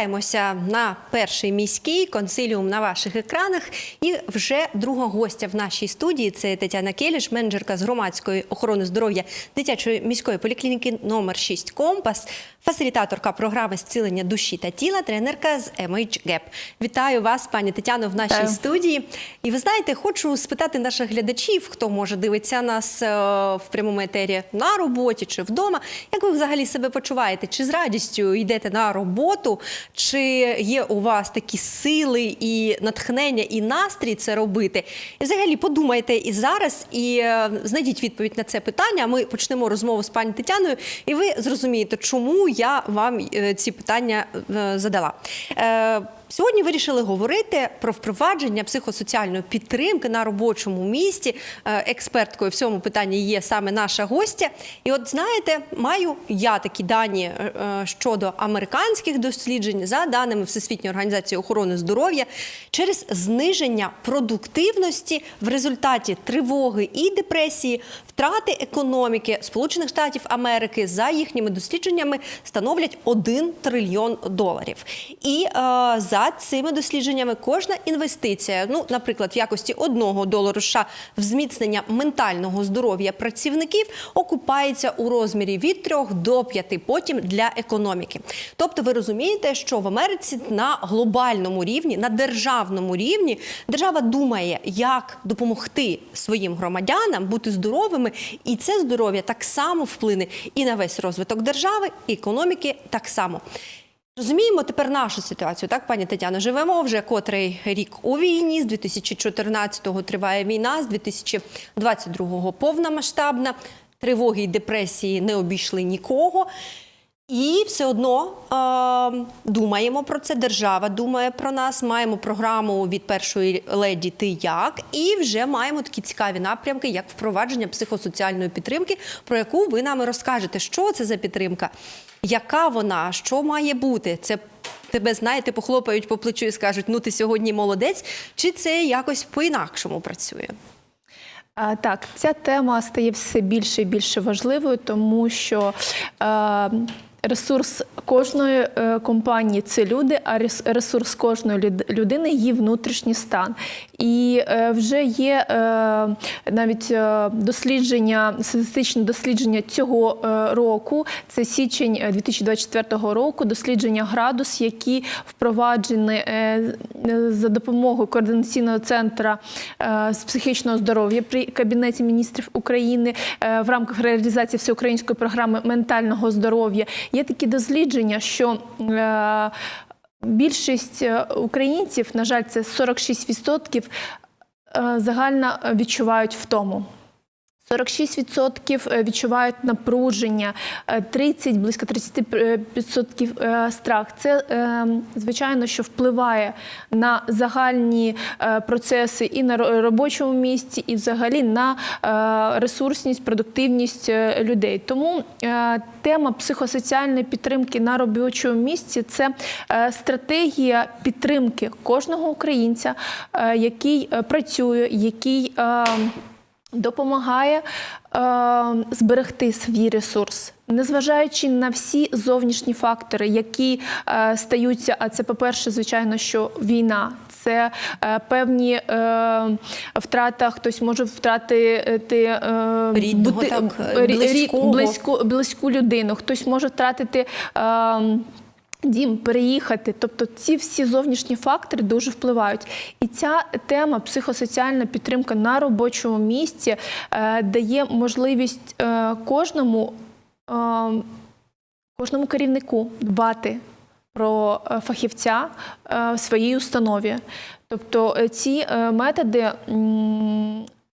повертаємося на перший міський консиліум на ваших екранах. І вже друга гостя в нашій студії це Тетяна Келіш, менеджерка з громадської охорони здоров'я дитячої міської поліклініки номер 6 Компас, фасилітаторка програми зцілення душі та тіла, тренерка з MH Gap. Вітаю вас, пані Тетяно, в нашій Вітаю. студії. І ви знаєте, хочу спитати наших глядачів, хто може дивитися нас е, в прямому етері на роботі чи вдома. Як ви взагалі себе почуваєте? Чи з радістю йдете на роботу? Чи є у вас такі сили і натхнення, і настрій це робити? І взагалі подумайте і зараз, і е, знайдіть відповідь на це питання. Ми почнемо розмову з пані Тетяною, і ви зрозумієте, чому я вам е, ці питання е, задала. Сьогодні вирішили говорити про впровадження психосоціальної підтримки на робочому місці. Е, Експерткою в цьому питанні є саме наша гостя. І от знаєте, маю я такі дані е, е, щодо американських досліджень за даними Всесвітньої організації охорони здоров'я через зниження продуктивності в результаті тривоги і депресії, втрати економіки Сполучених Штатів Америки за їхніми дослідженнями становлять 1 трильйон доларів. І е, за цими дослідженнями кожна інвестиція, ну, наприклад, в якості одного долару США в зміцнення ментального здоров'я працівників, окупається у розмірі від 3 до 5 потім для економіки. Тобто, ви розумієте, що в Америці на глобальному рівні, на державному рівні, держава думає, як допомогти своїм громадянам бути здоровими, і це здоров'я так само вплине і на весь розвиток держави, і економіки так само. Розуміємо тепер нашу ситуацію, так, пані Тетяно? Живемо вже котрий рік у війні. З 2014-го триває війна, з 2022-го повномасштабна. Тривоги й депресії не обійшли нікого. І все одно е, думаємо про це. Держава думає про нас. Маємо програму від першої леді Ти як і вже маємо такі цікаві напрямки, як впровадження психосоціальної підтримки, про яку ви нам розкажете, що це за підтримка, яка вона, що має бути. Це тебе знаєте, похлопають по плечу і скажуть: ну ти сьогодні молодець, чи це якось по-інакшому працює? Так, ця тема стає все більше і більше важливою, тому що е, ресурс кожної е, компанії це люди, а рес- ресурс кожної людини її внутрішній стан. І е, вже є е, навіть дослідження, статистичне дослідження цього року, це січень е, 2024 року, дослідження градус, які впроваджені за допомогою координаційного центру з психічного здоров'я при Кабінеті міністрів України в рамках реалізації всеукраїнської програми ментального здоров'я. Є такі дослідження, що е, Більшість е, українців, на жаль, це 46%, е, загально відчувають втому. 46% відчувають напруження, е, 30, близько 30% е, страх. Це, е, звичайно, що впливає на загальні е, процеси і на робочому місці, і взагалі на е, ресурсність, продуктивність е, людей. Тому е, тема психосоціальної підтримки на робочому місці це е, стратегія підтримки кожного українця, е, який е, працює, який е, допомагає е, зберегти свій ресурс. Незважаючи на всі зовнішні фактори, які е, стаються, а це, по-перше, звичайно, що війна, це е, певні е, втрата, хтось може втратити е, Рідного, так, рі- рі- близьку, близьку людину, хтось може втратити. Е, Дім переїхати, тобто ці всі зовнішні фактори дуже впливають. І ця тема психосоціальна підтримка на робочому місці е, дає можливість е, кожному, е, кожному керівнику дбати про фахівця в своїй установі. Тобто ці методи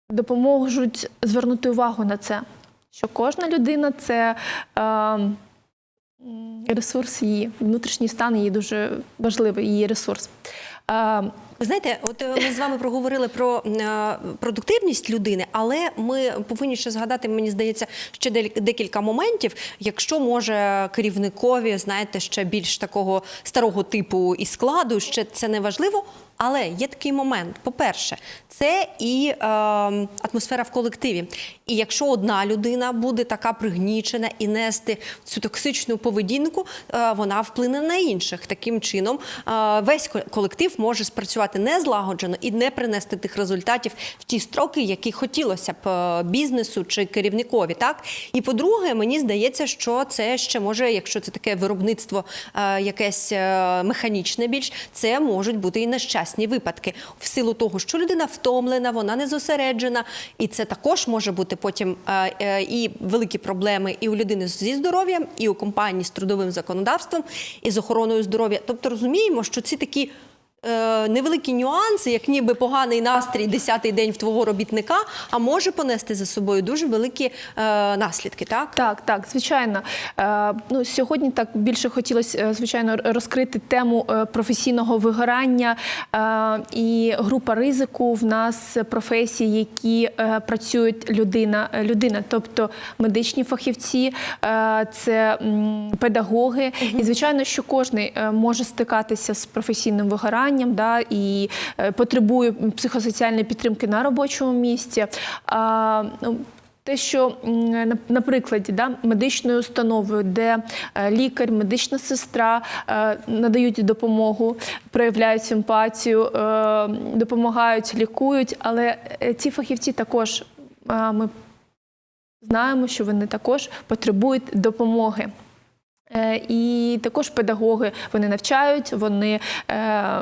допоможуть звернути увагу на це, що кожна людина це. Ресурс її, внутрішній стан її дуже важливий, її ресурс. Ви знаєте, от е, ми з вами проговорили про е, продуктивність людини, але ми повинні ще згадати, мені здається, ще декілька моментів. Якщо може керівникові, знаєте, ще більш такого старого типу і складу, ще це не важливо. Але є такий момент. По-перше, це і е, атмосфера в колективі. І якщо одна людина буде така пригнічена і нести цю токсичну поведінку, е, вона вплине на інших. Таким чином, е, весь колектив може спрацювати незлагоджено і не принести тих результатів в ті строки, які хотілося б е, бізнесу чи керівникові. Так і по-друге, мені здається, що це ще може, якщо це таке виробництво е, якесь е, механічне більш, це можуть бути і нещасні випадки в силу того, що людина втомлена, вона не зосереджена, і це також може бути потім і великі проблеми і у людини зі здоров'ям, і у компанії з трудовим законодавством, і з охороною здоров'я. Тобто розуміємо, що ці такі. Е, Невеликі нюанси, як ніби поганий настрій десятий день в твого робітника, а може понести за собою дуже великі е, наслідки, так? Так, так, звичайно. Е, ну, сьогодні так більше хотілося, е, звичайно, розкрити тему е, професійного вигорання е, і група ризику в нас професії, які е, працюють людина, е, людина, тобто медичні фахівці, е, це м, педагоги. І звичайно, що кожен може стикатися з професійним вигоранням, да, і е, потребує психосоціальної підтримки на робочому місці. А, ну, те, що на- прикладі да, медичної установи, де е, лікар, медична сестра е, надають допомогу, проявляють симпатію, допомагають, лікують, але ці фахівці також ми знаємо, що вони також потребують допомоги. Е, І також педагоги вони навчають, вони е,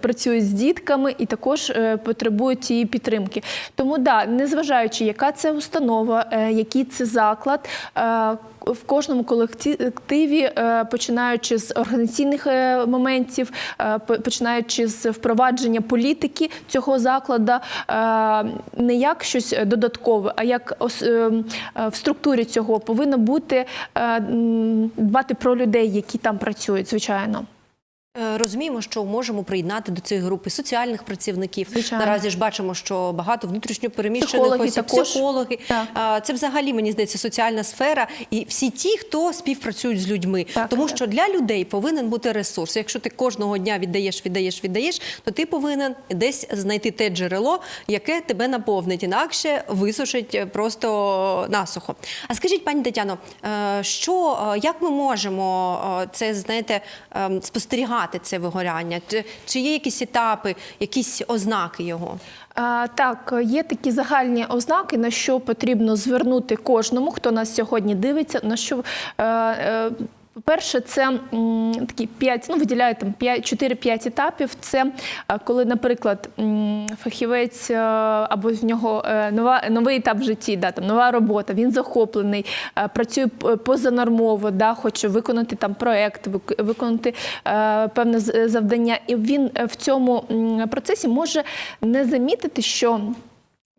працюють з дітками і також е, потребують цієї підтримки. Тому да, незважаючи, яка це установа, е, який це заклад. е, в кожному колективі, е, починаючи з організаційних е, моментів, е, починаючи з впровадження політики цього закладу, е, не як щось додаткове, а як е, е, в структурі цього повинно бути е, дбати про людей, які там працюють, звичайно. Е, Розуміємо, що можемо приєднати до цієї групи соціальних працівників. Звичайно. Наразі ж бачимо, що багато внутрішньо переміщених Психологи осіб, також. психологи. Так. Це взагалі мені здається соціальна сфера, і всі ті, хто співпрацюють з людьми. Так, Тому так. що для людей повинен бути ресурс. Якщо ти кожного дня віддаєш, віддаєш, віддаєш, то ти повинен десь знайти те джерело, яке тебе наповнить, інакше висушить е, просто насухо. А скажіть, пані Тетяно, е, що як ми можемо це знаєте ем, спостерігати це вигоряння? Чи, чи є якісь етапи, якісь ознаки його? Так, є такі загальні ознаки, на що потрібно звернути кожному, хто нас сьогодні дивиться. На що е, е, Перше, це такі 5, ну виділяють там 5, 4-5 етапів. Це е, коли, наприклад, фахівець е, або в нього е, нова, новий етап в житті, да, там, нова робота, він захоплений, працює позанормово, да, хоче виконати там проект, виконати е, певне завдання. І він в цьому процесі може не замітити, що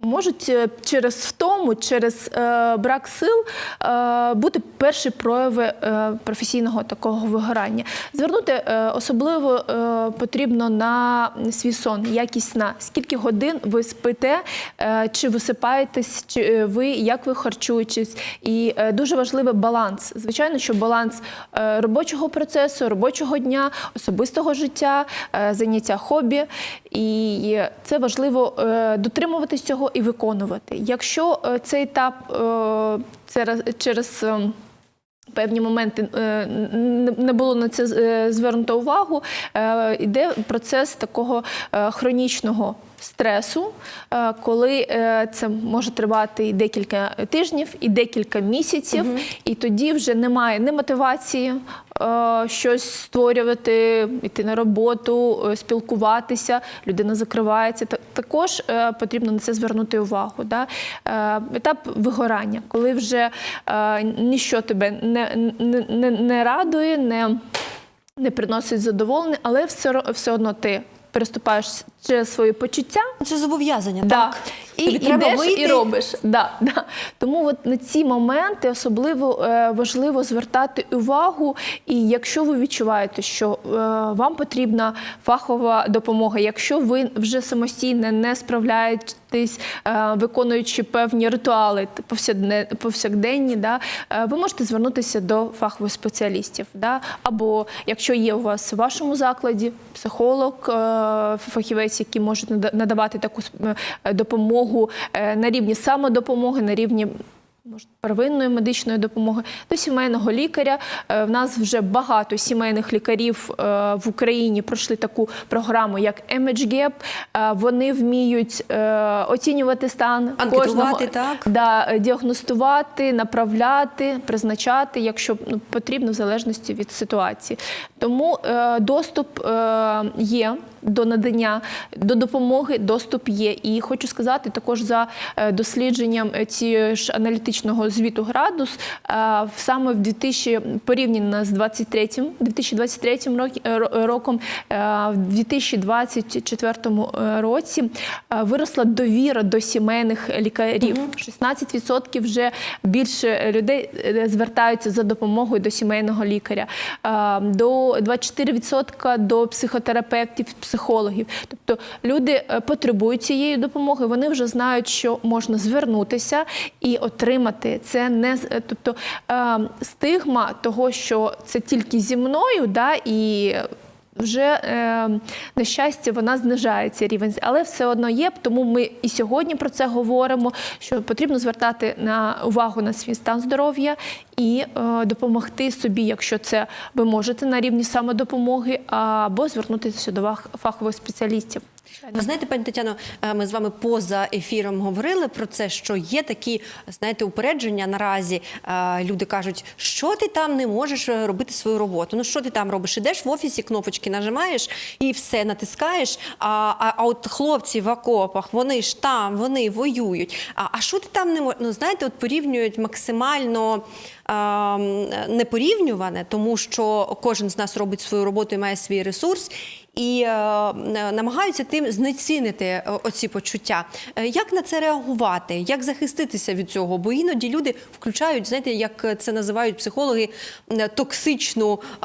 Можуть е, через втому, через е, брак сил е, бути перші прояви е, професійного такого вигорання. Звернути е, особливо е, потрібно на свій сон, якість сна. Скільки годин ви спите, е, чи висипаєтесь, чи е, ви як ви харчуєтесь. І е, дуже важливий баланс. Звичайно, що баланс е, робочого процесу, робочого дня, особистого життя, е, заняття хобі. І це важливо е, дотримуватись цього і виконувати. Якщо е, цей етап е, через, ем, Певні моменти е, не- було на це е, звернуто увагу. Е, Йде процес такого е, хронічного стресу, е, коли е, це може тривати і декілька тижнів, і декілька місяців, і тоді вже немає ні мотивації е, щось створювати, йти на роботу, е, спілкуватися. Людина закривається. Та- Також е, потрібно на це звернути увагу. Да? Е, Етап вигорання, коли вже е, ніщо тебе не, не, не, не радує, не, не приносить задоволення, але все, все одно ти переступаєш через свої почуття. Це зобов'язання, Да. так? І Тобі треба йдеш вийти. і робиш. Да, да. Тому от на ці моменти особливо е, важливо звертати увагу. І якщо ви відчуваєте, що е, вам потрібна фахова допомога, якщо ви вже самостійно не справляєтесь, е, виконуючи певні ритуали повсякденні, да, е, ви можете звернутися до фахових спеціалістів. Да? Або якщо є у вас в вашому закладі психолог, е, фахівець, який може нада- надавати таку допомогу на рівні самодопомоги, на рівні може, первинної медичної допомоги до сімейного лікаря. Е, В нас вже багато сімейних лікарів е, в Україні пройшли таку програму, як MHGAP. Е, Вони вміють оцінювати стан кожного, так? Да, діагностувати, направляти, призначати, якщо ну, потрібно, в залежності від ситуації. Тому доступ є до надання, до допомоги доступ є. І хочу сказати, також за дослідженням цієї ж аналітичного звіту градус, е, саме в 2000, порівняно з 23, 2023 роки- е, ро- роком, е, в 2024 е, році виросла довіра до сімейних лікарів. 16% вже більше людей звертаються за допомогою до сімейного лікаря. До 24% до психотерапевтів, психологів. Тобто люди потребують цієї допомоги. Вони вже знають, що можна звернутися і отримати це не е, тобто е, стигма того, що це тільки зі мною, да і вже е, на щастя вона знижається рівень, але все одно є. Тому ми і сьогодні про це говоримо. Що потрібно звертати на увагу на свій стан здоров'я і е, допомогти собі, якщо це ви можете на рівні самодопомоги, або звернутися до фахових спеціалістів. Ви знаєте, пані Тетяно, е, ми з вами поза ефіром говорили про це, що є такі, знаєте, упередження наразі. Е, Люди кажуть, що ти там не можеш е, робити свою роботу. Ну що ти там робиш? Ідеш в офісі, кнопочки нажимаєш і все натискаєш. А, а, а от хлопці в окопах, вони ж там, вони воюють. А, а що ти там не можеш? Ну знаєте, от порівнюють максимально. ем, Непорівнюване, тому що кожен з нас робить свою роботу і має свій ресурс, і е, намагаються тим знецінити е, оці почуття. Е, Як на це реагувати? Як захиститися від цього? Бо іноді люди включають, знаєте, як це називають психологи, е, токсичну е,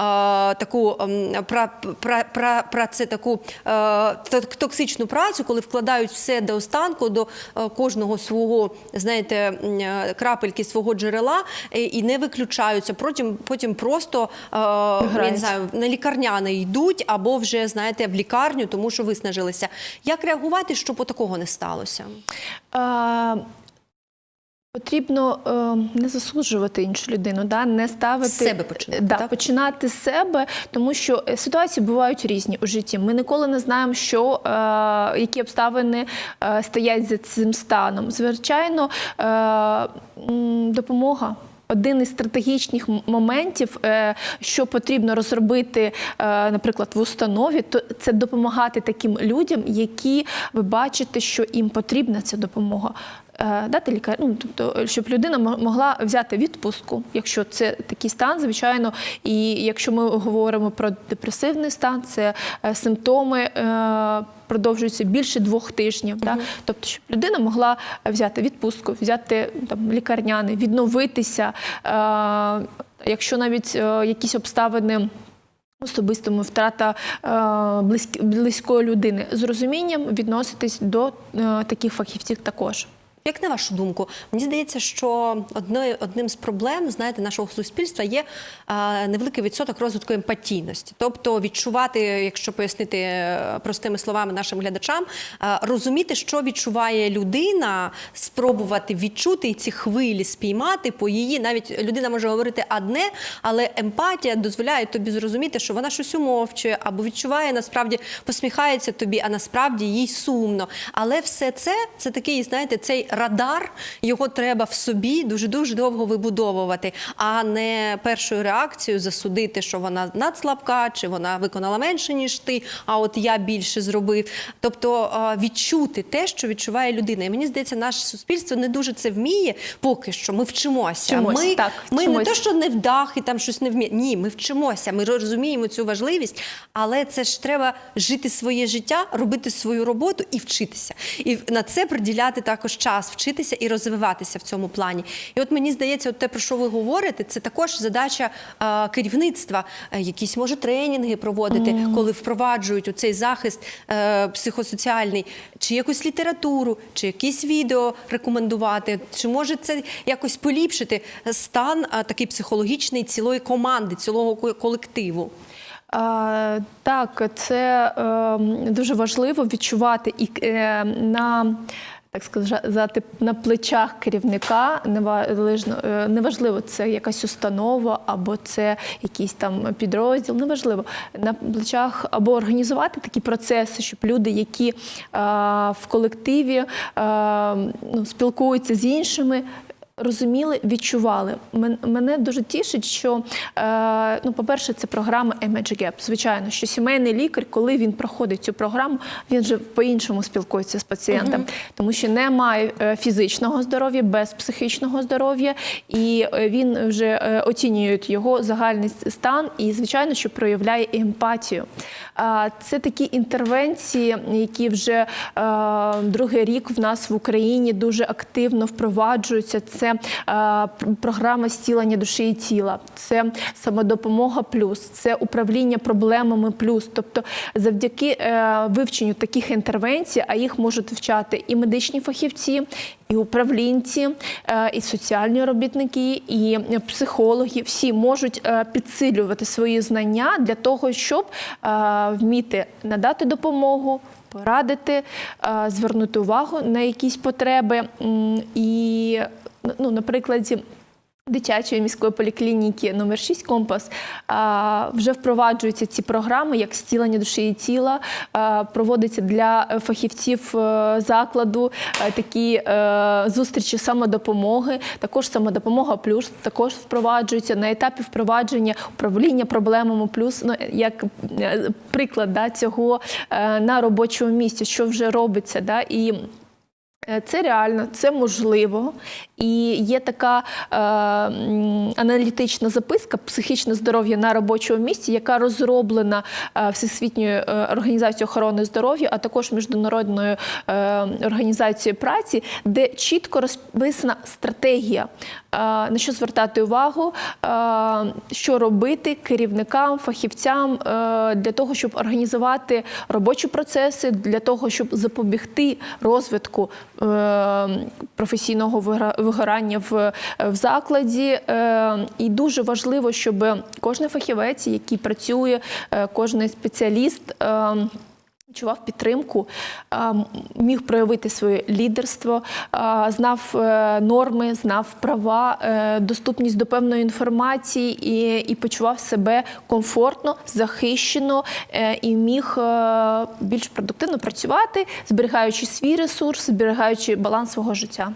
таку ем, пра, пра, пра, пра, це таку е, токсичну працю, коли вкладають все до останку, до е, кожного свого, знаєте, е, крапельки свого джерела е, і не виключаються. Потім, потім просто е, я не знаю, на лікарняне йдуть або вже знаєте в лікарню, тому що виснажилися. Як реагувати, щоб такого не сталося? Е, Потрібно е, не засуджувати іншу людину, да? не ставити себе починати, да, так? починати з себе, тому що е, ситуації бувають різні у житті. Ми ніколи не знаємо, що е, які обставини е, стоять за цим станом. Звичайно, е, допомога. Один із стратегічних моментів, е, що потрібно розробити, е, наприклад, в установі, то це допомагати таким людям, які ви бачите, що їм потрібна ця допомога. Е, Дати лікар, ну тобто, щоб людина могла взяти відпустку, якщо це такий стан, звичайно. І якщо ми говоримо про депресивний стан, це е, симптоми. е, Продовжуються більше двох тижнів, да? тобто, щоб людина могла взяти відпустку, взяти там лікарняний, відновитися. Е, якщо навіть е, якісь обставини особистому втрата е, близьк- близької людини з розумінням відноситись до е, таких фахівців також. Як на вашу думку, мені здається, що одною одним з проблем знаєте нашого суспільства є невеликий відсоток розвитку емпатійності, тобто відчувати, якщо пояснити е, простими словами нашим глядачам, розуміти, що відчуває людина, спробувати відчути і ці хвилі спіймати по її. Навіть людина може говорити одне, але емпатія дозволяє тобі зрозуміти, що вона щось умовчує або відчуває насправді посміхається тобі, а насправді їй сумно. Але все це це такий, знаєте, цей радар, його треба в собі дуже дуже довго вибудовувати, а не першою реакцією засудити, що вона надслабка, чи вона виконала менше ніж ти. А от я більше зробив. Тобто відчути те, що відчуває людина. І мені здається, наше суспільство не дуже це вміє поки що. Ми вчимося. Вчимось, ми так, ми не то, що не вдах і там щось не вміє. Ні, ми вчимося. Ми розуміємо цю важливість, але це ж треба жити своє життя, робити свою роботу і вчитися. І на це приділяти також час, вчитися і розвиватися в цьому плані. І от мені здається, от те, про що ви говорите, це також задача а, керівництва, Е, якісь може тренінги проводити, коли впроваджують у цей захист е, психосоціальний, чи якусь літературу, чи якісь відео рекомендувати, чи може це якось поліпшити стан а, такий психологічний цілої команди, цілого колективу. А, так, це е, дуже важливо відчувати і е, на. Так сказати, на плечах керівника е, неважливо, це якась установа або це якийсь там підрозділ, неважливо на плечах або організувати такі процеси, щоб люди, які в колективі ну, спілкуються з іншими, розуміли, відчували. Мен- Мене дуже тішить, що е, ну, по-перше, це програма Image Gap. Звичайно, що сімейний лікар, коли він проходить цю програму, він вже по-іншому спілкується з пацієнтом, тому що немає е, фізичного здоров'я без психічного здоров'я, і е, він вже оцінює його загальний стан, і звичайно, що проявляє емпатію. Це такі інтервенції, які вже другий рік в нас в Україні дуже активно впроваджуються. Це е, програма зцілення душі і тіла, це самодопомога плюс, це управління проблемами плюс. Тобто, завдяки е, вивченню таких інтервенцій, а їх можуть вчати і медичні фахівці, і управлінці, е, і соціальні робітники, і психологи. Всі можуть е, підсилювати свої знання для того, щоб вміти надати допомогу. Порадити, звернути увагу на якісь потреби. І, ну, прикладі дитячої міської поліклініки номер 6 компас вже впроваджуються ці програми, як зцілення душі і тіла, проводиться для е, фахівців е, закладу е, такі зустрічі самодопомоги. Також самодопомога плюс також впроваджується на етапі впровадження управління проблемами плюс. Ну як приклад да, цього на робочому місці, що вже робиться, да, і Це реально, це можливо. І є така е, аналітична записка психічне здоров'я на робочому місці, яка розроблена е, Всесвітньою е, організацією охорони здоров'я, а також міжнародною е, організацією праці, де чітко розписана стратегія, е, на що звертати увагу, що робити керівникам, фахівцям е, для того, щоб організувати робочі процеси, для того, щоб запобігти розвитку е, професійного вигорання в, закладі. Е, І дуже важливо, щоб кожен фахівець, який працює, кожен спеціаліст. Відчував підтримку, міг проявити своє лідерство, знав е, норми, знав права, е, доступність до певної інформації і, і почував себе комфортно, захищено е, і міг більш продуктивно працювати, зберігаючи свій ресурс, зберігаючи баланс свого життя.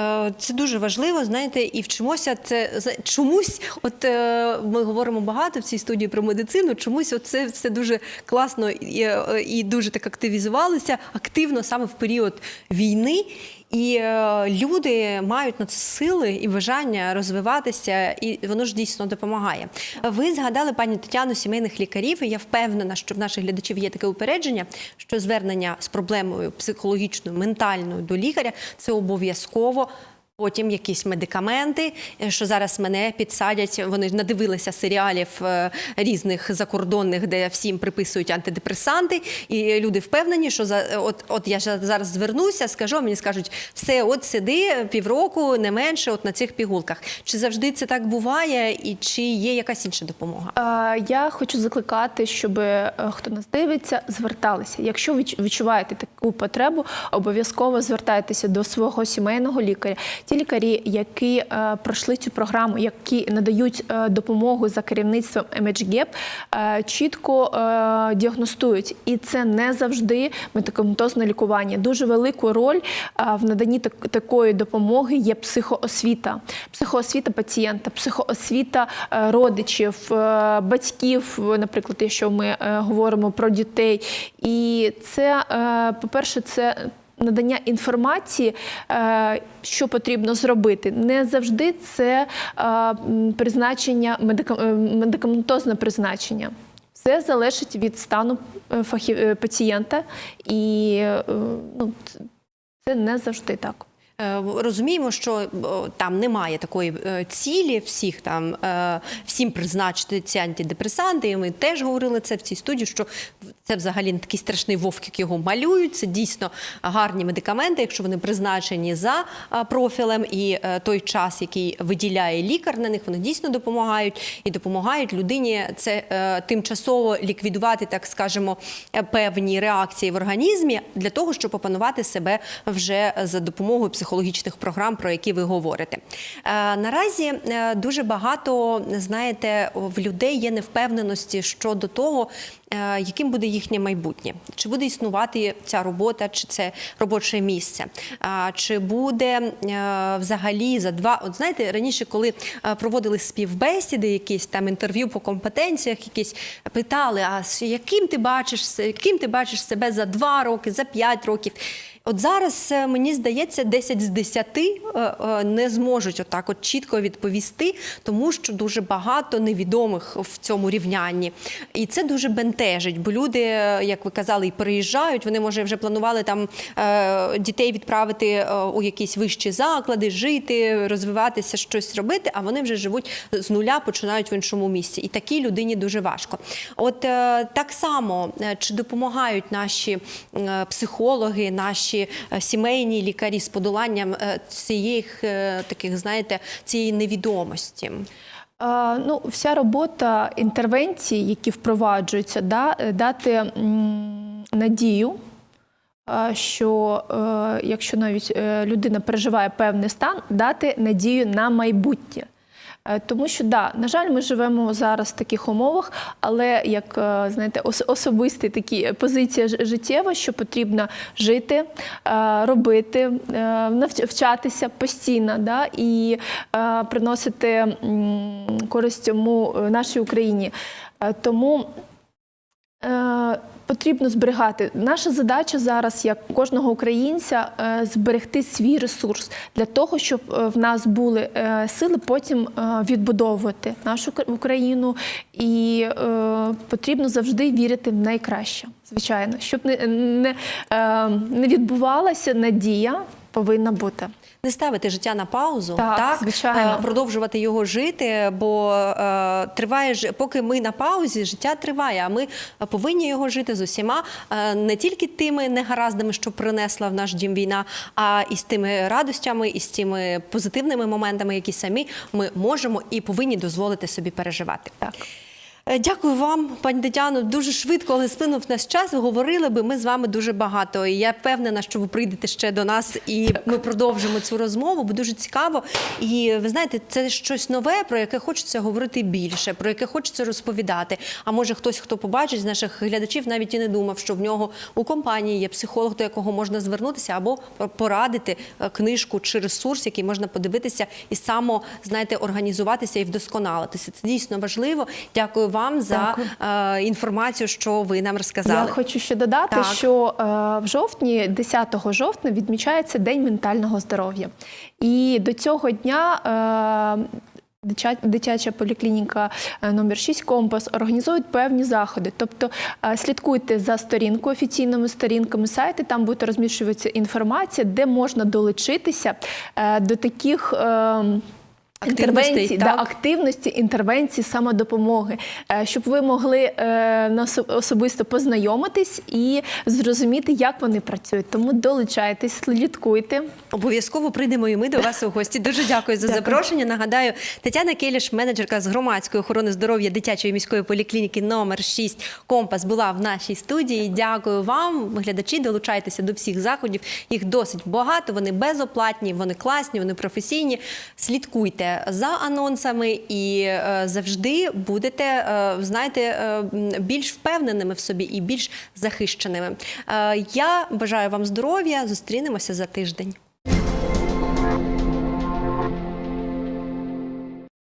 Е, Це дуже важливо, знаєте, і вчимося це чомусь. От е, ми говоримо багато в цій студії про медицину. Чомусь це все дуже класно і, е, і дуже так активізувалося активно саме в період війни. І е, люди мають на це сили і бажання розвиватися, і воно ж дійсно допомагає. Ви згадали пані Тетяну сімейних лікарів. і Я впевнена, що в наших глядачів є таке упередження, що звернення з проблемою психологічною, ментальною до лікаря це обов'язково. Потім якісь медикаменти, е, що зараз мене підсадять. Вони надивилися серіалів е, різних закордонних, де всім приписують антидепресанти, і люди впевнені, що за от, от я зараз звернуся, скажу, мені скажуть, все, от сиди півроку, не менше, от на цих пігулках. Чи завжди це так буває, і чи є якась інша допомога? Я хочу закликати, щоб е, хто нас дивиться, зверталися. Якщо відчуваєте таку потребу, обов'язково звертайтеся до свого сімейного лікаря. Ті лікарі, які е, пройшли цю програму, які надають е, допомогу за керівництвом MHGAP, е, чітко діагностують, і це не завжди медикаментозне лікування. Дуже велику роль в наданні так- такої допомоги є психоосвіта, психоосвіта пацієнта, психоосвіта родичів, батьків, наприклад, якщо ми говоримо про дітей. І це, е, по-перше, це. Надання інформації, е, що потрібно зробити, не завжди це е, призначення, е, медикаментозне призначення. Все залежить від стану пацієнта, і ну, це не завжди так. Е, Розуміємо, що там немає такої е, цілі всіх там е, всім призначити ці антидепресанти. І ми теж говорили це в цій студії, що це взагалі не такий страшний вовк, як його малюють. Це дійсно гарні медикаменти, якщо вони призначені за профілем, і е, той час, який виділяє лікар на них, вони дійсно допомагають і допомагають людині це е, тимчасово ліквідувати, так скажемо, е, певні реакції в організмі для того, щоб опанувати себе вже за допомогою психологічних програм, про які ви говорите. Е, Наразі е, дуже багато знаєте в людей є невпевненості щодо того, яким буде їхнє майбутнє, чи буде існувати ця робота, чи це робоче місце, чи буде е, взагалі за два. От знаєте, раніше, коли е, проводили співбесіди, якісь там інтерв'ю по компетенціях, якісь питали, а яким ти бачиш яким ти бачиш себе за два роки, за п'ять років. От зараз е, мені здається, 10 з 10 е, е, не зможуть отак от чітко відповісти, тому що дуже багато невідомих в цьому рівнянні. І це дуже бентежить, бо люди, як ви казали, і переїжджають. Вони може вже планували там е, дітей відправити е, у якісь вищі заклади, жити, розвиватися, щось робити. А вони вже живуть з нуля, починають в іншому місці. І такій людині дуже важко. От е, так само чи допомагають наші психологи, наші сімейні лікарі з подоланням цієї таких, знаєте, цієї невідомості. Ну, вся робота інтервенцій, які впроваджуються, да, е, дати надію, що е, якщо навіть е, людина переживає певний стан, дати надію на майбутнє. Е, Тому що да, на жаль, ми живемо зараз в таких умовах, але як е, знаєте, ос- особисті такі позиція життєва, що потрібно жити, е, робити, е, навч- вчатися постійно, да, і е, приносити користь цьому е, нашій Україні. Е, Тому Е, Потрібно зберігати. Наша задача зараз, як кожного українця, е, зберегти свій ресурс для того, щоб е, в нас були е, сили потім відбудовувати нашу Україну, і потрібно завжди вірити в найкраще. Звичайно, щоб не, не, не відбувалася надія, повинна бути. Не ставити життя на паузу, Так, звичайно. е, продовжувати його жити, бо е, триває ж, поки ми на паузі, життя триває. А ми повинні його жити з усіма е, не тільки тими негараздами, що принесла в наш дім війна, а і з тими радостями, і з тими позитивними моментами, які самі ми можемо і повинні дозволити собі переживати. Так. Е, Дякую вам, пані Тетяно. Дуже швидко, але сплинув наш час. Говорили би ми з вами дуже багато. І я впевнена, що ви прийдете ще до нас, і ми продовжимо цю розмову, бо дуже цікаво. І ви знаєте, це щось нове, про яке хочеться говорити більше, про яке хочеться розповідати. А може, хтось, хто побачить з наших глядачів, навіть і не думав, що в нього у компанії є психолог, до якого можна звернутися, або порадити е, книжку чи ресурс, який можна подивитися і само знаєте, організуватися і вдосконалитися. Це дійсно важливо. Дякую вам за е, інформацію, що ви нам розказали. Я хочу ще додати, Так. що е, в жовтні, 10 жовтня, відмічається День ментального здоров'я. І до цього дня. Е, Дитяча поліклініка е, номер 6 Компас організують певні заходи. Тобто е, слідкуйте за сторінкою, офіційними сторінками сайту, там буде розміщуватися інформація, де можна долучитися е, до таких. Інтервенції, да, активності, інтервенції, самодопомоги, е, щоб ви могли е, особисто познайомитись і зрозуміти, як вони працюють. Тому долучайтесь, слідкуйте. Обов'язково прийдемо і ми до вас у гості. Дуже дякую за Дякую. запрошення. Нагадаю, Тетяна Келіш, менеджерка з громадської охорони здоров'я дитячої міської поліклініки номер 6 Компас була в нашій студії. Дякую вам, глядачі. Долучайтеся до всіх заходів. Їх досить багато. Вони безоплатні, вони класні, вони професійні. Слідкуйте за анонсами і е, завжди будете, е, знаєте, е, більш впевненими в собі і більш захищеними. Я бажаю вам здоров'я. Зустрінемося за тиждень.